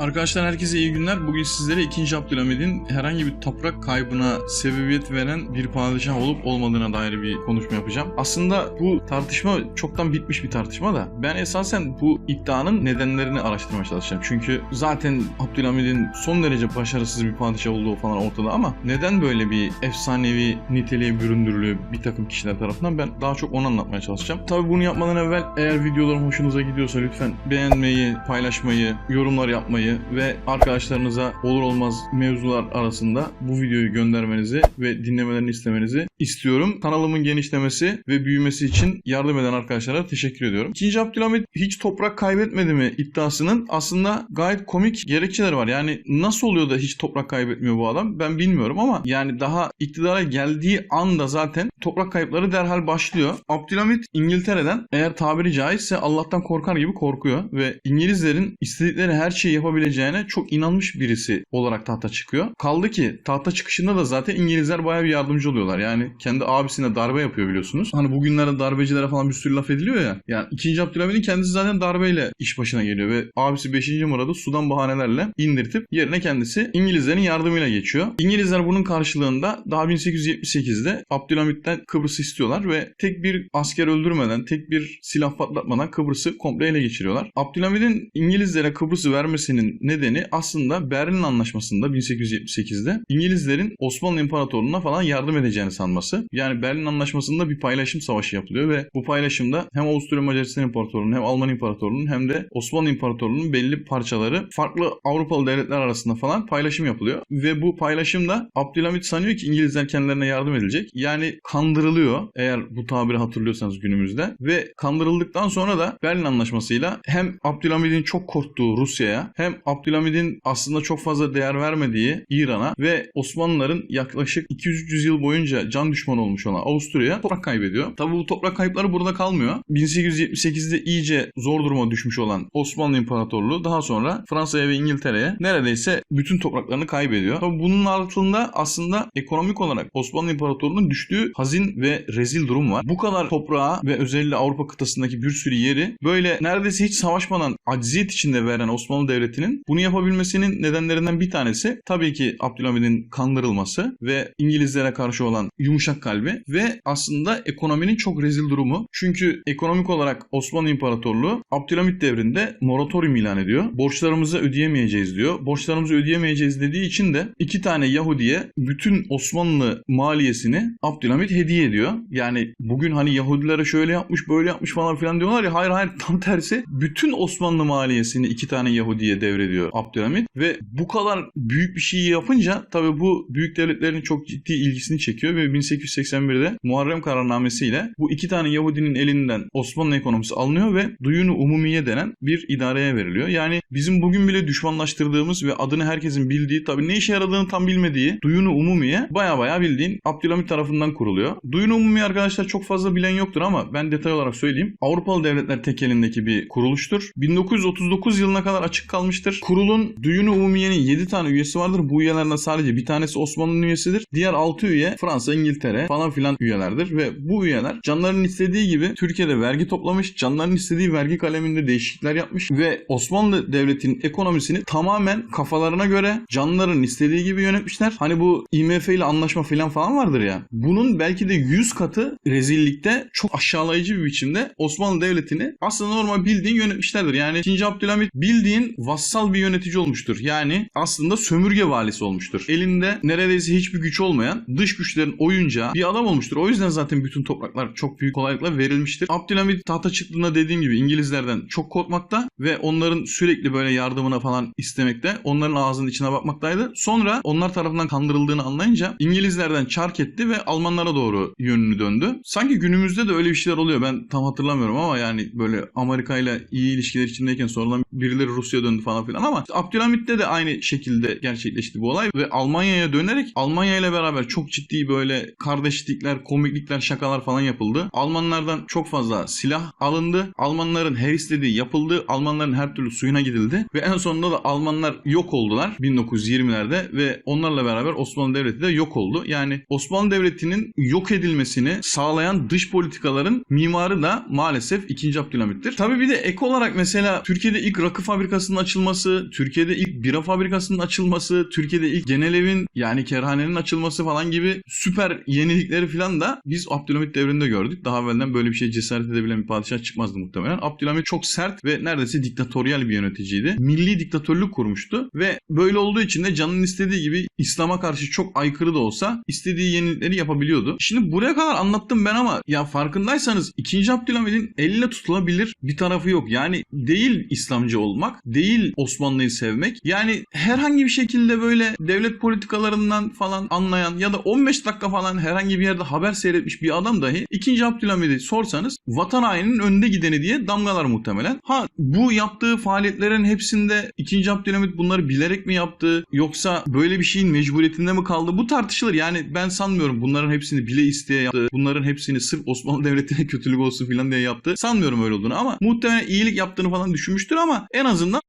Arkadaşlar herkese iyi günler. Bugün sizlere 2. Abdülhamid'in herhangi bir toprak kaybına sebebiyet veren bir padişah olup olmadığına dair bir konuşma yapacağım. Aslında bu tartışma çoktan bitmiş bir tartışma da ben esasen bu iddianın nedenlerini araştırmaya çalışacağım. Çünkü zaten Abdülhamid'in son derece başarısız bir padişah olduğu falan ortada ama neden böyle bir efsanevi niteliğe büründürülüyor bir takım kişiler tarafından ben daha çok onu anlatmaya çalışacağım. Tabi bunu yapmadan evvel eğer videolarım hoşunuza gidiyorsa lütfen beğenmeyi, paylaşmayı, yorumlar yapmayı ve arkadaşlarınıza olur olmaz mevzular arasında bu videoyu göndermenizi ve dinlemelerini istemenizi istiyorum. Kanalımın genişlemesi ve büyümesi için yardım eden arkadaşlara teşekkür ediyorum. 2. Abdülhamit hiç toprak kaybetmedi mi iddiasının aslında gayet komik gerekçeleri var. Yani nasıl oluyor da hiç toprak kaybetmiyor bu adam ben bilmiyorum ama yani daha iktidara geldiği anda zaten toprak kayıpları derhal başlıyor. Abdülhamit İngiltere'den eğer tabiri caizse Allah'tan korkar gibi korkuyor ve İngilizlerin istedikleri her şeyi yapabileceğine çok inanmış birisi olarak tahta çıkıyor. Kaldı ki tahta çıkışında da zaten İngilizler bayağı bir yardımcı oluyorlar. Yani kendi abisine darbe yapıyor biliyorsunuz. Hani bugünlerde darbecilere falan bir sürü laf ediliyor ya. Yani 2. Abdülhamid'in kendisi zaten darbeyle iş başına geliyor ve abisi 5. Murad'ı sudan bahanelerle indirtip yerine kendisi İngilizlerin yardımıyla geçiyor. İngilizler bunun karşılığında daha 1878'de Abdülhamit'ten Kıbrıs'ı istiyorlar ve tek bir asker öldürmeden, tek bir silah patlatmadan Kıbrıs'ı komple ele geçiriyorlar. Abdülhamid'in İngilizlere Kıbrıs'ı vermesinin nedeni aslında Berlin Anlaşması'nda 1878'de İngilizlerin Osmanlı İmparatorluğu'na falan yardım edeceğini sanması. Yani Berlin Anlaşması'nda bir paylaşım savaşı yapılıyor ve bu paylaşımda hem Avusturya Macaristan İmparatorluğu'nun hem Alman İmparatorluğu'nun hem de Osmanlı İmparatorluğu'nun belli parçaları farklı Avrupalı devletler arasında falan paylaşım yapılıyor. Ve bu paylaşımda Abdülhamit sanıyor ki İngilizler kendilerine yardım edilecek. Yani kandırılıyor eğer bu tabiri hatırlıyorsanız günümüzde. Ve kandırıldıktan sonra da Berlin Anlaşması'yla hem Abdülhamid'in çok korktuğu Rusya'ya hem Abdülhamid'in aslında çok fazla değer vermediği İran'a ve Osmanlıların yaklaşık 200 yıl boyunca can düşmanı olmuş olan Avusturya'ya toprak kaybediyor. Tabi bu toprak kayıpları burada kalmıyor. 1878'de iyice zor duruma düşmüş olan Osmanlı İmparatorluğu daha sonra Fransa'ya ve İngiltere'ye neredeyse bütün topraklarını kaybediyor. Tabi bunun altında aslında ekonomik olarak Osmanlı İmparatorluğu'nun düştüğü hazin ve rezil durum var. Bu kadar toprağa ve özellikle Avrupa kıtasındaki bir sürü yeri böyle neredeyse hiç savaşmadan acziyet içinde veren Osmanlı Devleti'nin bunu yapabilmesinin nedenlerinden bir tanesi tabii ki Abdülhamid'in kandırılması ve İngilizlere karşı olan yumuşak kalbi ve aslında ekonominin çok rezil durumu. Çünkü ekonomik olarak Osmanlı İmparatorluğu Abdülhamit devrinde moratorium ilan ediyor. Borçlarımızı ödeyemeyeceğiz diyor. Borçlarımızı ödeyemeyeceğiz dediği için de iki tane Yahudi'ye bütün Osmanlı maliyesini Abdülhamit hediye ediyor. Yani bugün hani Yahudilere şöyle yapmış böyle yapmış falan filan diyorlar ya hayır hayır tam tersi bütün Osmanlı maliyesini iki tane Yahudi'ye devrediyor Abdülhamit ve bu kadar büyük bir şeyi yapınca tabii bu büyük devletlerin çok ciddi ilgisini çekiyor ve 1881'de Muharrem kararnamesiyle bu iki tane Yahudinin elinden Osmanlı ekonomisi alınıyor ve Duyunu Umumiye denen bir idareye veriliyor. Yani bizim bugün bile düşmanlaştırdığımız ve adını herkesin bildiği tabii ne işe yaradığını tam bilmediği Duyunu Umumiye baya baya bildiğin Abdülhamit tarafından kuruluyor. Duyunu Umumiye arkadaşlar çok fazla bilen yoktur ama ben detay olarak söyleyeyim. Avrupalı devletler tekelindeki bir kuruluştur. 1939 yılına kadar açık kalmıştır. Kurulun Duyunu Umumiye'nin 7 tane üyesi vardır. Bu üyelerden sadece bir tanesi Osmanlı'nın üyesidir. Diğer 6 üye Fransa, İngiltere falan filan üyelerdir ve bu üyeler canlarının istediği gibi Türkiye'de vergi toplamış, canlarının istediği vergi kaleminde değişiklikler yapmış ve Osmanlı Devleti'nin ekonomisini tamamen kafalarına göre canların istediği gibi yönetmişler. Hani bu IMF ile anlaşma filan falan vardır ya. Bunun belki de 100 katı rezillikte çok aşağılayıcı bir biçimde Osmanlı Devleti'ni aslında normal bildiğin yönetmişlerdir. Yani 2. Abdülhamit bildiğin vassal bir yönetici olmuştur. Yani aslında sömürge valisi olmuştur. Elinde neredeyse hiçbir güç olmayan dış güçlerin oyuncağı bir adam olmuştur. O yüzden zaten bütün topraklar çok büyük kolaylıkla verilmiştir. Abdülhamit tahta çıktığında dediğim gibi İngilizlerden çok korkmakta ve onların sürekli böyle yardımına falan istemekte. Onların ağzının içine bakmaktaydı. Sonra onlar tarafından kandırıldığını anlayınca İngilizlerden çark etti ve Almanlara doğru yönünü döndü. Sanki günümüzde de öyle bir şeyler oluyor. Ben tam hatırlamıyorum ama yani böyle Amerika ile iyi ilişkiler içindeyken sonradan birileri Rusya döndü falan filan ama Abdülhamit'te de aynı şekilde gerçekleşti bu olay ve Almanya'ya dönerek Almanya ile beraber çok ciddi böyle kardeşlikler, komiklikler, şakalar falan yapıldı. Almanlardan çok fazla silah alındı. Almanların her istediği yapıldı. Almanların her türlü suyuna gidildi. Ve en sonunda da Almanlar yok oldular 1920'lerde ve onlarla beraber Osmanlı Devleti de yok oldu. Yani Osmanlı Devleti'nin yok edilmesini sağlayan dış politikaların mimarı da maalesef 2. Abdülhamit'tir. Tabii bir de ek olarak mesela Türkiye'de ilk rakı fabrikasının açılması, Türkiye'de ilk bira fabrikasının açılması, Türkiye'de ilk genel evin yani kerhanenin açılması falan gibi süper yenilikleri falan da biz Abdülhamit devrinde gördük. Daha evvelden böyle bir şey cesaret edebilen bir padişah çıkmazdı muhtemelen. Abdülhamit çok sert ve neredeyse diktatöryel bir yöneticiydi. Milli diktatörlük kurmuştu ve böyle olduğu için de canın istediği gibi İslam'a karşı çok aykırı da olsa istediği yenilikleri yapabiliyordu. Şimdi buraya kadar anlattım ben ama ya farkındaysanız 2. Abdülhamid'in elle tutulabilir bir tarafı yok. Yani değil İslamcı olmak, değil Osmanlı'yı sevmek. Yani herhangi bir şekilde böyle devlet politikalarından falan anlayan ya da 15 dakika falan herhangi bir yerde haber seyretmiş bir adam dahi 2. Abdülhamid'i sorsanız vatan haininin önde gideni diye damgalar muhtemelen. Ha bu yaptığı faaliyetlerin hepsinde 2. Abdülhamid bunları bilerek mi yaptı yoksa böyle bir şeyin mecburiyetinde mi kaldı? Bu tartışılır. Yani ben sanmıyorum bunların hepsini bile isteye yaptı. Bunların hepsini sırf Osmanlı Devleti'ne kötülük olsun falan diye yaptı. Sanmıyorum öyle olduğunu ama muhtemelen iyilik yaptığını falan düşünmüştür ama en azından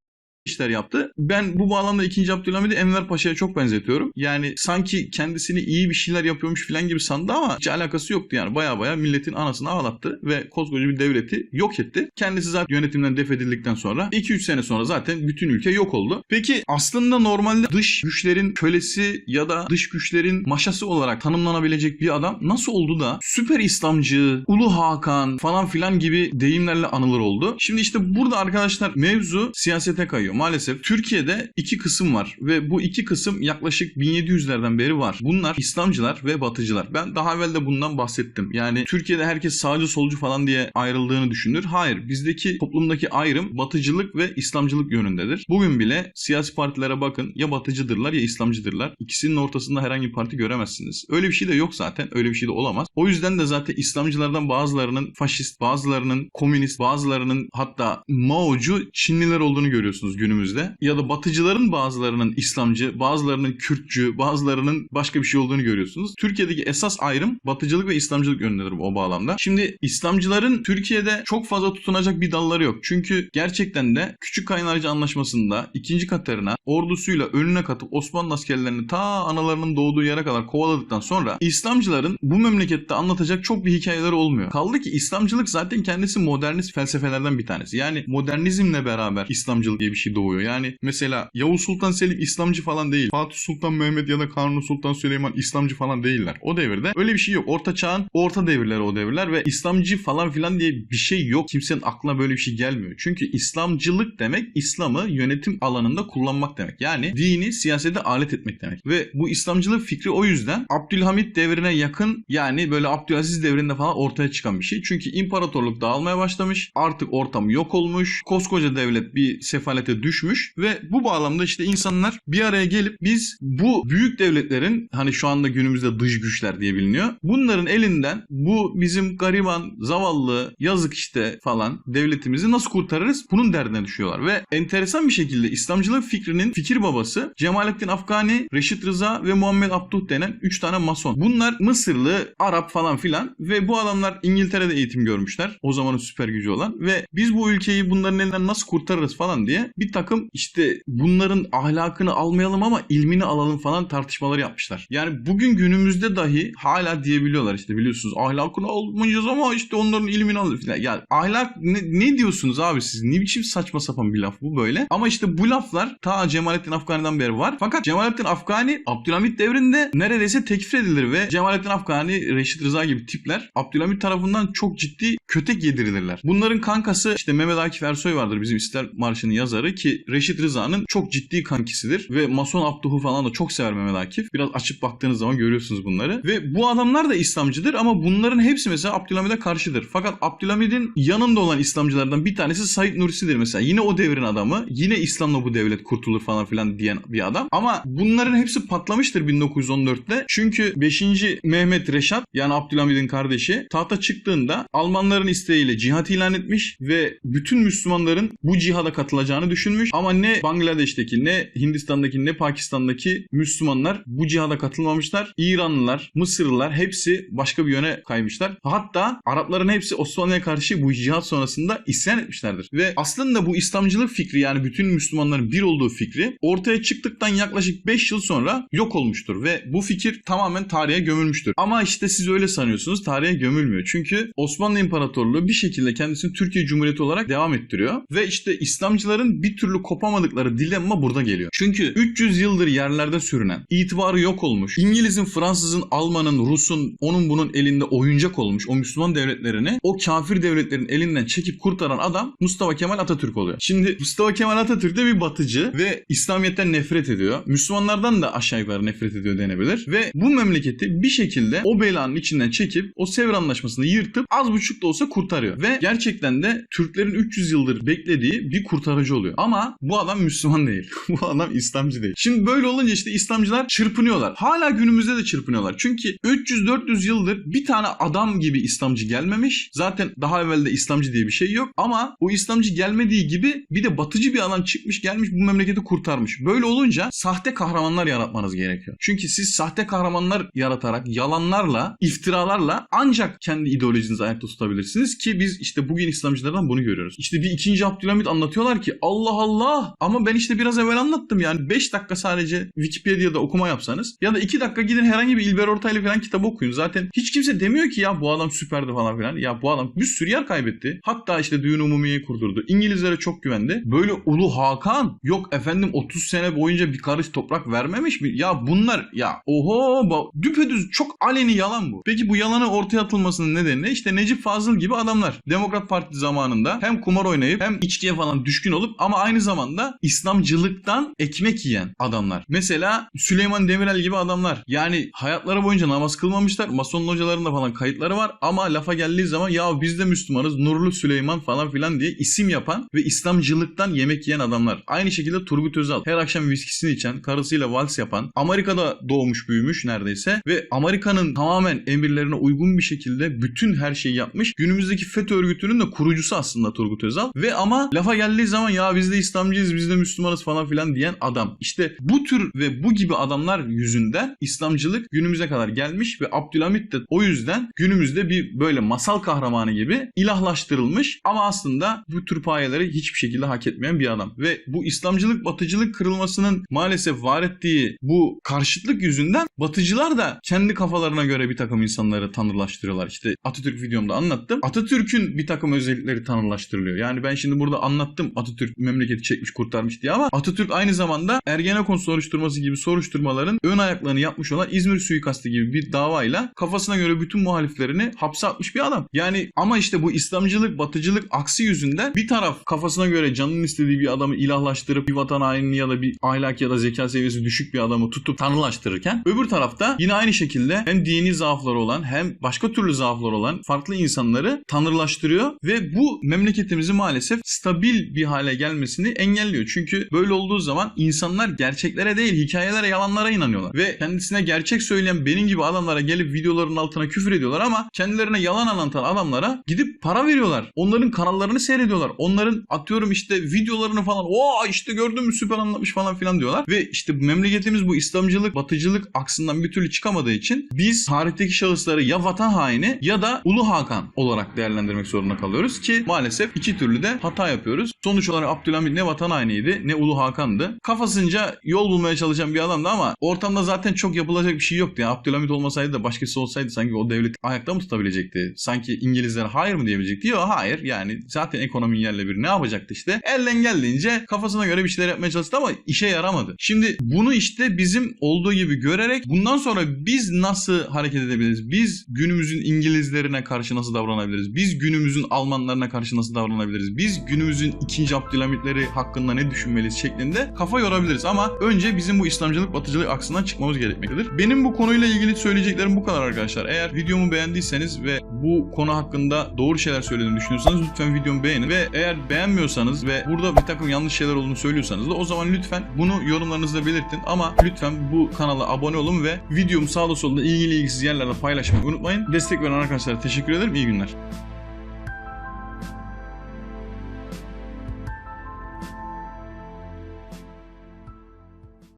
işler yaptı. Ben bu bağlamda 2. Abdülhamid'i Enver Paşa'ya çok benzetiyorum. Yani sanki kendisini iyi bir şeyler yapıyormuş falan gibi sandı ama hiç alakası yoktu yani. Baya baya milletin anasını ağlattı ve koskoca bir devleti yok etti. Kendisi zaten yönetimden def edildikten sonra 2-3 sene sonra zaten bütün ülke yok oldu. Peki aslında normalde dış güçlerin kölesi ya da dış güçlerin maşası olarak tanımlanabilecek bir adam nasıl oldu da süper İslamcı, Ulu Hakan falan filan gibi deyimlerle anılır oldu. Şimdi işte burada arkadaşlar mevzu siyasete kayıyor maalesef Türkiye'de iki kısım var ve bu iki kısım yaklaşık 1700'lerden beri var. Bunlar İslamcılar ve Batıcılar. Ben daha evvel de bundan bahsettim. Yani Türkiye'de herkes sağcı solcu falan diye ayrıldığını düşünür. Hayır. Bizdeki toplumdaki ayrım Batıcılık ve İslamcılık yönündedir. Bugün bile siyasi partilere bakın ya Batıcıdırlar ya İslamcıdırlar. İkisinin ortasında herhangi bir parti göremezsiniz. Öyle bir şey de yok zaten. Öyle bir şey de olamaz. O yüzden de zaten İslamcılardan bazılarının faşist, bazılarının komünist, bazılarının hatta Mao'cu Çinliler olduğunu görüyorsunuz günümüzde. Ya da batıcıların bazılarının İslamcı, bazılarının Kürtçü, bazılarının başka bir şey olduğunu görüyorsunuz. Türkiye'deki esas ayrım batıcılık ve İslamcılık yönündedir o bağlamda. Şimdi İslamcıların Türkiye'de çok fazla tutunacak bir dalları yok. Çünkü gerçekten de Küçük Kaynarca Anlaşması'nda ikinci Katerina ordusuyla önüne katıp Osmanlı askerlerini ta analarının doğduğu yere kadar kovaladıktan sonra İslamcıların bu memlekette anlatacak çok bir hikayeleri olmuyor. Kaldı ki İslamcılık zaten kendisi modernist felsefelerden bir tanesi. Yani modernizmle beraber İslamcılık diye bir şey doğuyor. Yani mesela Yavuz Sultan Selim İslamcı falan değil. Fatih Sultan Mehmet ya da Kanuni Sultan Süleyman İslamcı falan değiller. O devirde öyle bir şey yok. Orta çağın orta devirleri o devirler ve İslamcı falan filan diye bir şey yok. Kimsenin aklına böyle bir şey gelmiyor. Çünkü İslamcılık demek İslam'ı yönetim alanında kullanmak demek. Yani dini siyasete alet etmek demek. Ve bu İslamcılık fikri o yüzden Abdülhamit devrine yakın yani böyle Abdülaziz devrinde falan ortaya çıkan bir şey. Çünkü imparatorluk dağılmaya başlamış. Artık ortam yok olmuş. Koskoca devlet bir sefalete düşmüş ve bu bağlamda işte insanlar bir araya gelip biz bu büyük devletlerin hani şu anda günümüzde dış güçler diye biliniyor. Bunların elinden bu bizim gariban, zavallı, yazık işte falan devletimizi nasıl kurtarırız? Bunun derdine düşüyorlar ve enteresan bir şekilde İslamcılık fikrinin fikir babası Cemalettin Afgani, Reşit Rıza ve Muhammed Abduh denen 3 tane mason. Bunlar Mısırlı, Arap falan filan ve bu adamlar İngiltere'de eğitim görmüşler. O zamanın süper gücü olan ve biz bu ülkeyi bunların elinden nasıl kurtarırız falan diye bir takım işte bunların ahlakını almayalım ama ilmini alalım falan tartışmaları yapmışlar. Yani bugün günümüzde dahi hala diyebiliyorlar işte biliyorsunuz ahlakını almayacağız ama işte onların ilmini alır falan. Ya ahlak ne, ne diyorsunuz abi siz? Ne biçim saçma sapan bir laf bu böyle? Ama işte bu laflar ta Cemalettin Afgani'den beri var. Fakat Cemalettin Afgani Abdülhamit devrinde neredeyse tekfir edilir ve Cemalettin Afgani, Reşit Rıza gibi tipler Abdülhamit tarafından çok ciddi kötek yedirilirler. Bunların kankası işte Mehmet Akif Ersoy vardır bizim İstiklal Marşı'nın yazarı ki Reşit Rıza'nın çok ciddi kankisidir ve Mason Abduh'u falan da çok sever Mehmet Akif. Biraz açıp baktığınız zaman görüyorsunuz bunları. Ve bu adamlar da İslamcıdır ama bunların hepsi mesela Abdülhamid'e karşıdır. Fakat Abdülhamid'in yanında olan İslamcılardan bir tanesi Said Nursi'dir mesela. Yine o devrin adamı. Yine İslam'la bu devlet kurtulur falan filan diyen bir adam. Ama bunların hepsi patlamıştır 1914'te. Çünkü 5. Mehmet Reşat yani Abdülhamid'in kardeşi tahta çıktığında Almanların isteğiyle cihat ilan etmiş ve bütün Müslümanların bu cihada katılacağını düşünmüş düşünmüş ama ne Bangladeş'teki ne Hindistan'daki ne Pakistan'daki Müslümanlar bu cihada katılmamışlar. İranlılar, Mısırlılar hepsi başka bir yöne kaymışlar. Hatta Arapların hepsi Osmanlı'ya karşı bu cihat sonrasında isyan etmişlerdir. Ve aslında bu İslamcılık fikri yani bütün Müslümanların bir olduğu fikri ortaya çıktıktan yaklaşık 5 yıl sonra yok olmuştur ve bu fikir tamamen tarihe gömülmüştür. Ama işte siz öyle sanıyorsunuz tarihe gömülmüyor. Çünkü Osmanlı İmparatorluğu bir şekilde kendisini Türkiye Cumhuriyeti olarak devam ettiriyor ve işte İslamcıların bir türlü kopamadıkları dilemma burada geliyor. Çünkü 300 yıldır yerlerde sürünen, itibarı yok olmuş, İngiliz'in, Fransız'ın, Alman'ın, Rus'un, onun bunun elinde oyuncak olmuş o Müslüman devletlerini o kafir devletlerin elinden çekip kurtaran adam Mustafa Kemal Atatürk oluyor. Şimdi Mustafa Kemal Atatürk de bir batıcı ve İslamiyet'ten nefret ediyor. Müslümanlardan da aşağı yukarı nefret ediyor denebilir. Ve bu memleketi bir şekilde o belanın içinden çekip o Sevr Anlaşması'nı yırtıp az buçuk da olsa kurtarıyor. Ve gerçekten de Türklerin 300 yıldır beklediği bir kurtarıcı oluyor. Ama bu adam Müslüman değil. bu adam İslamcı değil. Şimdi böyle olunca işte İslamcılar çırpınıyorlar. Hala günümüzde de çırpınıyorlar. Çünkü 300-400 yıldır bir tane adam gibi İslamcı gelmemiş. Zaten daha evvel de İslamcı diye bir şey yok. Ama o İslamcı gelmediği gibi bir de batıcı bir adam çıkmış gelmiş bu memleketi kurtarmış. Böyle olunca sahte kahramanlar yaratmanız gerekiyor. Çünkü siz sahte kahramanlar yaratarak yalanlarla, iftiralarla ancak kendi ideolojinizi ayakta tutabilirsiniz ki biz işte bugün İslamcılardan bunu görüyoruz. İşte bir ikinci Abdülhamit anlatıyorlar ki Allah Allah ama ben işte biraz evvel anlattım yani 5 dakika sadece Wikipedia'da okuma yapsanız ya da 2 dakika gidin herhangi bir İlber Ortaylı falan kitabı okuyun. Zaten hiç kimse demiyor ki ya bu adam süperdi falan filan. Ya bu adam bir sürü yer kaybetti. Hatta işte düğün umumiyeyi kurdurdu. İngilizlere çok güvendi. Böyle Ulu Hakan yok efendim 30 sene boyunca bir karış toprak vermemiş mi? Ya bunlar ya oho düpedüz çok aleni yalan bu. Peki bu yalanı ortaya atılmasının nedeni ne? İşte Necip Fazıl gibi adamlar. Demokrat Parti zamanında hem kumar oynayıp hem içkiye falan düşkün olup ama aynı zamanda İslamcılıktan ekmek yiyen adamlar. Mesela Süleyman Demirel gibi adamlar. Yani hayatları boyunca namaz kılmamışlar. Mason hocalarında falan kayıtları var ama lafa geldiği zaman ya biz de Müslümanız Nurlu Süleyman falan filan diye isim yapan ve İslamcılıktan yemek yiyen adamlar. Aynı şekilde Turgut Özal her akşam viskisini içen, karısıyla vals yapan, Amerika'da doğmuş büyümüş neredeyse ve Amerika'nın tamamen emirlerine uygun bir şekilde bütün her şeyi yapmış. Günümüzdeki FETÖ örgütünün de kurucusu aslında Turgut Özal ve ama lafa geldiği zaman ya biz de İslamcıyız, biz de Müslümanız falan filan diyen adam. İşte bu tür ve bu gibi adamlar yüzünden İslamcılık günümüze kadar gelmiş ve Abdülhamit de o yüzden günümüzde bir böyle masal kahramanı gibi ilahlaştırılmış ama aslında bu tür payeleri hiçbir şekilde hak etmeyen bir adam. Ve bu İslamcılık batıcılık kırılmasının maalesef var ettiği bu karşıtlık yüzünden batıcılar da kendi kafalarına göre bir takım insanları tanrılaştırıyorlar. İşte Atatürk videomda anlattım. Atatürk'ün bir takım özellikleri tanrılaştırılıyor. Yani ben şimdi burada anlattım Atatürk memleketi çekmiş kurtarmış diye ama Atatürk aynı zamanda Ergenekon soruşturması gibi soruşturmaların ön ayaklarını yapmış olan İzmir suikastı gibi bir davayla kafasına göre bütün muhaliflerini hapse atmış bir adam. Yani ama işte bu İslamcılık, batıcılık aksi yüzünden bir taraf kafasına göre canının istediği bir adamı ilahlaştırıp bir vatan hainini ya da bir ahlak ya da zeka seviyesi düşük bir adamı tutup tanrılaştırırken öbür tarafta yine aynı şekilde hem dini zaafları olan hem başka türlü zaafları olan farklı insanları tanrılaştırıyor ve bu memleketimizi maalesef stabil bir hale gelmesini engelliyor. Çünkü böyle olduğu zaman insanlar gerçeklere değil hikayelere yalanlara inanıyorlar. Ve kendisine gerçek söyleyen benim gibi adamlara gelip videoların altına küfür ediyorlar ama kendilerine yalan anlatan adamlara gidip para veriyorlar. Onların kanallarını seyrediyorlar. Onların atıyorum işte videolarını falan o işte gördün mü süper anlatmış falan filan diyorlar. Ve işte memleketimiz bu İslamcılık, batıcılık aksından bir türlü çıkamadığı için biz tarihteki şahısları ya vatan haini ya da Ulu Hakan olarak değerlendirmek zorunda kalıyoruz ki maalesef iki türlü de hata yapıyoruz. Sonuç olarak Abdülhamit ne vatan hainiydi ne Ulu Hakan'dı. Kafasınca yol bulmaya çalışan bir adamdı ama ortamda zaten çok yapılacak bir şey yoktu. Yani Abdülhamit olmasaydı da başkası olsaydı sanki o devlet ayakta mı tutabilecekti? Sanki İngilizler hayır mı diyebilecekti? Yok hayır yani zaten ekonominin yerle bir ne yapacaktı işte? Elden geldiğince kafasına göre bir şeyler yapmaya çalıştı ama işe yaramadı. Şimdi bunu işte bizim olduğu gibi görerek bundan sonra biz nasıl hareket edebiliriz? Biz günümüzün İngilizlerine karşı nasıl davranabiliriz? Biz günümüzün Almanlarına karşı nasıl davranabiliriz? Biz günümüzün ikinci Abdülhamitleri hakkında ne düşünmeliyiz şeklinde kafa yorabiliriz ama önce bizim bu İslamcılık batıcılık aksından çıkmamız gerekmektedir. Benim bu konuyla ilgili söyleyeceklerim bu kadar arkadaşlar. Eğer videomu beğendiyseniz ve bu konu hakkında doğru şeyler söylediğimi düşünüyorsanız lütfen videomu beğenin ve eğer beğenmiyorsanız ve burada bir takım yanlış şeyler olduğunu söylüyorsanız da o zaman lütfen bunu yorumlarınızda belirtin ama lütfen bu kanala abone olun ve videomu sağda solda ilgili ilgisiz yerlerde paylaşmayı unutmayın. Destek veren arkadaşlara teşekkür ederim. İyi günler.